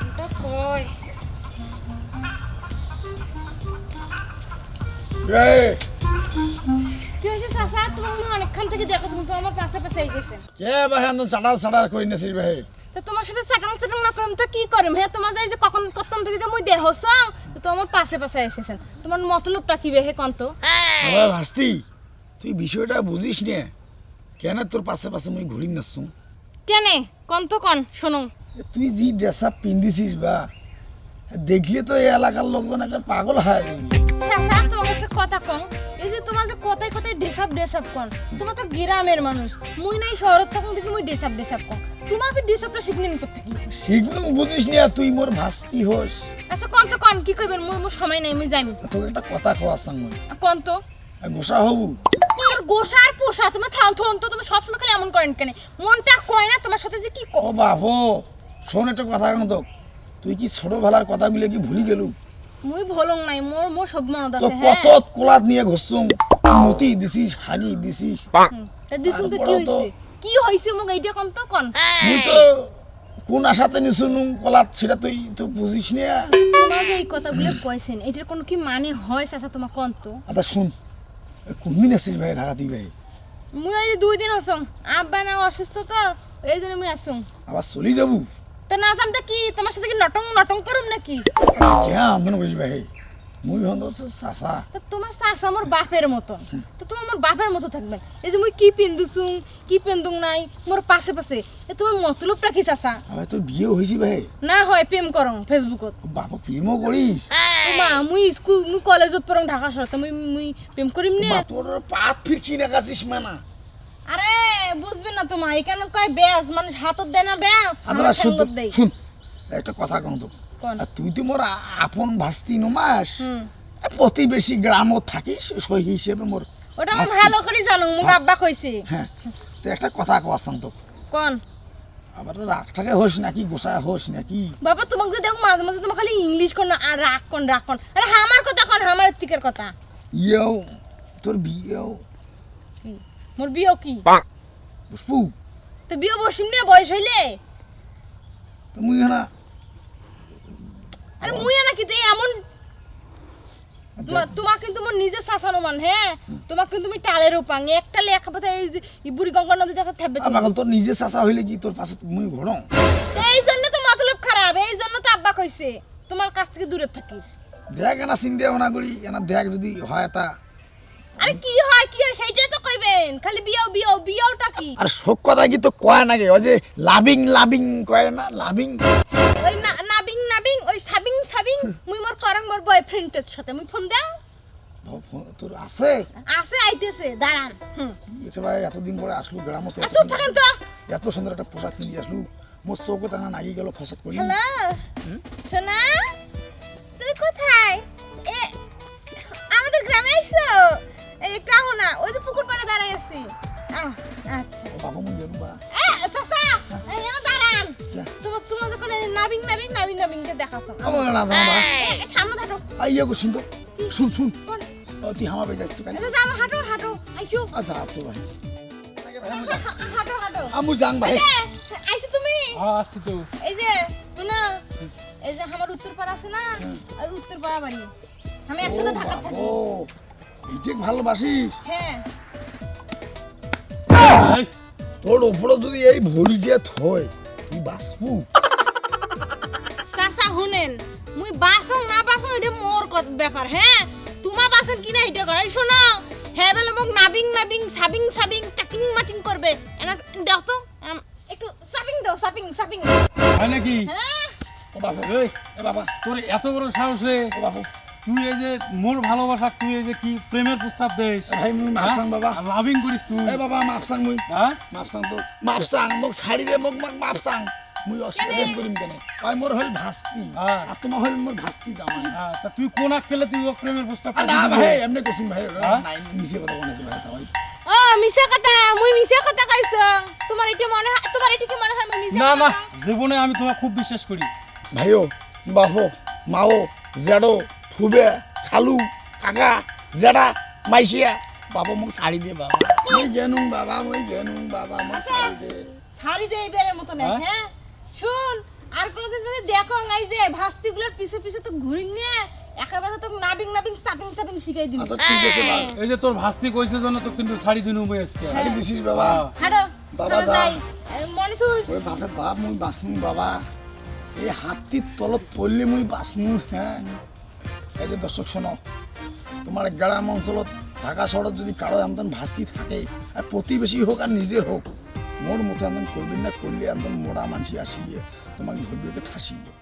এটা কই এই, কি হয়েছে চাচা তোমার মনে হয় অনেকক্ষণ থেকে দেখো কিন্তু আমার পাশে পাশে গেছে। কে ভাই আমি চাটার চাটার করে নেছিস ভাই। তো তোমার সাথে চাটাং চাটাং না তো কি করম? হ্যাঁ তোমার যে কখন কতন থেকে যে মুই দেহ সং তো তোমার পাশে পাশে এসেছেন তোমার মতলবটা কি বেহে কন্ত? আমার ভাস্তি তুই বিষয়টা বুঝিস নে। কেন তোর পাশে পাশে মুই ঘুরি নাচছু কেনে? কন্ত কন শোনো তুই যে ড্রেস আপ পিন্ধিছিস বা দেখলে তো এই এলাকার লোকজন একটা পাগল হয়। চাচা তোমাকে একটা কথা কম এই যে তোমার যে কথায় কথায় ডেসাপ ডেসাপ কন তোমার তো গ্রামের মানুষ। মুই নাই শহরের তখন দেখি মুই ডেসাপ ডেসাপ কন তোমাকে ডেসাপটা শিখলে নি করতে কি শিখলু বুঝিস নে? তুই মোর ভাস্তি হোস। আচ্ছা কন্ত কন কি কইবেন মুই মোর সময় নাই মুই যাইমি। তোকে একটা কথা সাং মই। কন্ত গোসা হবু। তোর গোসা আর পোষা তুমি থাও থন তো তুমি সবসময় খালি এমন করেন কেন? মনটা কয় না তোমার সাথে যে কি ও বাবু শোন একটা কথা কন্ত তুই কি ছোটবেলার কথাগুলো কি ভুলি গেলু? মুই ভলং নাই মোর মোর সব মনত আছে হ্যাঁ। কত কোলাত নিয়ে ঘষছুম মতি দিছিস হাগি দিছিস। তা দিছুন তো কি হইছে? কি হইছে মোক এইটা কম তো কন। মুই তো কোন আশাতে নিশুনু কলাত সেটা তুই তো বুঝিস না। তোমার এই কথাগুলো কইছেন এটার কোনো কি মানে হয় চাচা তোমার কন তো? আচ্ছা শুন। কোনদিন আসছিস ভাই ঢাকা তুই ভাই। মুই এই দুই দিন আসুন আব্বা না অসুস্থ তো এই জন্য মুই আসুন আবার চলি যাবু। তা না আসাম কি? তোমার সাথে কি নটং নটং করুম নাকি? কে আন্দোলন করিস ভাই? মুই হন চাষা তো তোমার শাশ আমার বাপের মতন। তো তুমি আমার বাপের মতো থাকবে। এই যে মুই কি পিন্দুছুং কি পিন্দুং নাই মোর পাশে পাশে। এ তোমার মতলবটা কি চাচা? আবার তোর বিয়ে হয়েছি ভাই না হয় প্রেম করং ফেসবুকত বাবা প্রেমও করিস। মা মুই স্কুল মুই কলেজত পড়ং ঢাকা শহরতে মুই মুই প্রেম করিম নে। তোর পাত ফিরকি না গাছিস মানা। আরে বুঝবে না তোমার এখানে কয় ব্যাস মানুষ হাতত দেয় না ব্যাস আচ্ছা আমার শুন তো, একটা কথা কম তো? আর তুই তো মোর আপন ভাস্তি নমাস। প্রতিবেশী গ্রামত থাকিস সই হিসেবে মোর ওটা আমি ভালো করে জানো মুখ আব্বা কইছে। হ্যাঁ। তো একটা কথা কোয়াসাম তো কোন? আবার রাগ টাকে হোস নাকি গোসা হোস নাকি বাবা তোমাকে যে দেখো মাঝে মাঝে তোমার খালি ইংলিশ কোন আর রাগ কোন রাগ কোন? আরে আমার কথা কোন আমার তিকের কথা? ইয়েও তোর বিয়েও? মোর বিয়ে কি? বুঝবু তো বিয়ে বসিম নে বয়স হইলে? তো মুই না আরে মুই নাকি যে এমন? তোমার কিন্তু নিজের শাসানো মান হ্যাঁ তোমার কিন্তু তুমি টালের উপাং একটা লেখা পাতা এই যে বুড়ি গঙ্গা নদী দেখা থাকবে তোর নিজে চাচা হইলে কি তোর পাশে মুই ঘোড়ং এই জন্য তো মতলব খারাপ এই জন্য তো আব্বা কইছে তোমার কাছ থেকে দূরে থাকিস দেখ এনা চিন্তা ভাবনা করি এনা দেখ যদি হয় তা আরে কি হয় কি হয় সেইটাই তো কইবেন খালি বিয়াও বিয়াও বিয়াওটা কি? আর শোক কথা কি তো কয় ওই যে লাভিং লাভিং কয় না? লাভিং ওই না সাবিং মুই মোর করং মোর বয়ফ্রেন্ডের সাথে। মুই ফোন দাও? তোর আছে? আছে আইতেছে দাঁড়ান। হুম। এটা ভাই? এতদিন পরে আসলু গ্রামতে। চুপ থাকেন তো। এত সুন্দর একটা পোশাক কিনে আসলু। মোর চৌকে টানা নাগি গেল ফসক করি হ্যালো? সোনা তুমি কোথায়? এ আমাদের গ্রামে আইছো এই আহো না ওই যে পুকুর পাড়ে দাঁড়াই আছি। আচ্ছা। বাবা মুই গেলু বা। কে আমার না দাঁড়া বা এ, এ, সামনে হাঁটো আইয়া গো শুন তো। শুন শুন? তুই আচ্ছা যাও হাঁটো হাঁটো। আইছো আচ্ছা আচ্ছা ভাই হাঁটো হাঁটো। আমু যাং ভাই। আইছো তুমি। আসছি তো। এই যে শোনো। এই যে আমার উত্তর পাড়া আছে না? আর উত্তর পাড়া বাড়ি। আমি একসাথে ঢাকা থাকি। এইটা ভালোবাসিস? হ্যাঁ। তোর ওপরে যদি এই ভরিটা থয় তুই বাঁচবু? চাচা শুনেন মুই বাসং না বাসং এটা মোর কত- ব্যাপার হ্যাঁ তোমা বাসন কিনা এটা করে শোনো হ্যাঁ বলে মোক নাবিং নাবিং সাবিং সাবিং টাকিং মাটিং করবে এনা দাও তো একটু সাবিং দাও সাবিং সাবিং হয় নাকি? হ্যাঁ ও বাবা এ বাবা তোর এত বড় সাহস রে ও বাবা তুই এই যে মোর ভালোবাসা তুই এই যে কি প্রেমের প্রস্তাব দেস ভাই মুই মাপসাং বাবা। লাভিং করিস তুই। এ বাবা মাপসাং মুই হ্যাঁ মাপসাং তো মাপসাং মোক ছাড়ি দে মোক মোক মাপসাং মুই অস্ট্রেলিয়ান করিম কেনে? কয় মোর হল ভাস্তি। আর তোমার হল মোর ভাস্তি জামাই। হ্যাঁ, তা তুই কোন আক্কেলে তুই ও প্রেমের প্রস্তাব আর না ভাই এমনি কইছিন ভাই? নাই মিছে কথা বলেছে ভাই তাই ও মিছা কথা মুই মিছা কথা কইছ তোমার এটা মনে হয় তোমার এটা কি মনে হয় মুই মিছা না না জীবনে আমি তোমাকে খুব বিশ্বাস করি ভাইও বাহো মাও জেডো ফুবে খালু কাকা জেডা মাইসিয়া বাবা মোক ছাড়ি দে বাবা। মই গেনুং বাবা মই গেনুং বাবা মোক ছাড়ি দে। শাড়ি দে এবারের মতো না হ্যাঁ? হ্যাঁ শুন আর কোনোদিন যদি দেখো এই যে ভাস্তিগুলোর পিছে পিছে তো ঘুরি নিয়ে একেবারে তো নাবিং নাবিং সাপিং সাপিং শিখাই দিবি। আচ্ছা ঠিক আছে বা এই যে তোর ভাস্তি কইছে জন্য তো কিন্তু শাড়ি দিন উমে আসছে শাড়ি দিছিস বাবা। হ্যাঁ। বাবা যাই। মনে ওই বাপে বাপ মুই বাঁচমু বাবা। এই হাতির তলত পড়লে মুই বাঁচমু হ্যাঁ। এই যে দর্শক শোনো। তোমার গ্রাম অঞ্চলত ঢাকা শহরত যদি কারও এমন ভাস্তি থাকে আর প্রতিবেশী হোক আর নিজের হোক মোর মতো এমন করবেন না করলে এমন মোড়া মানুষ আসিয়ে তোমাকে ধরবে ঠাসি গিয়ে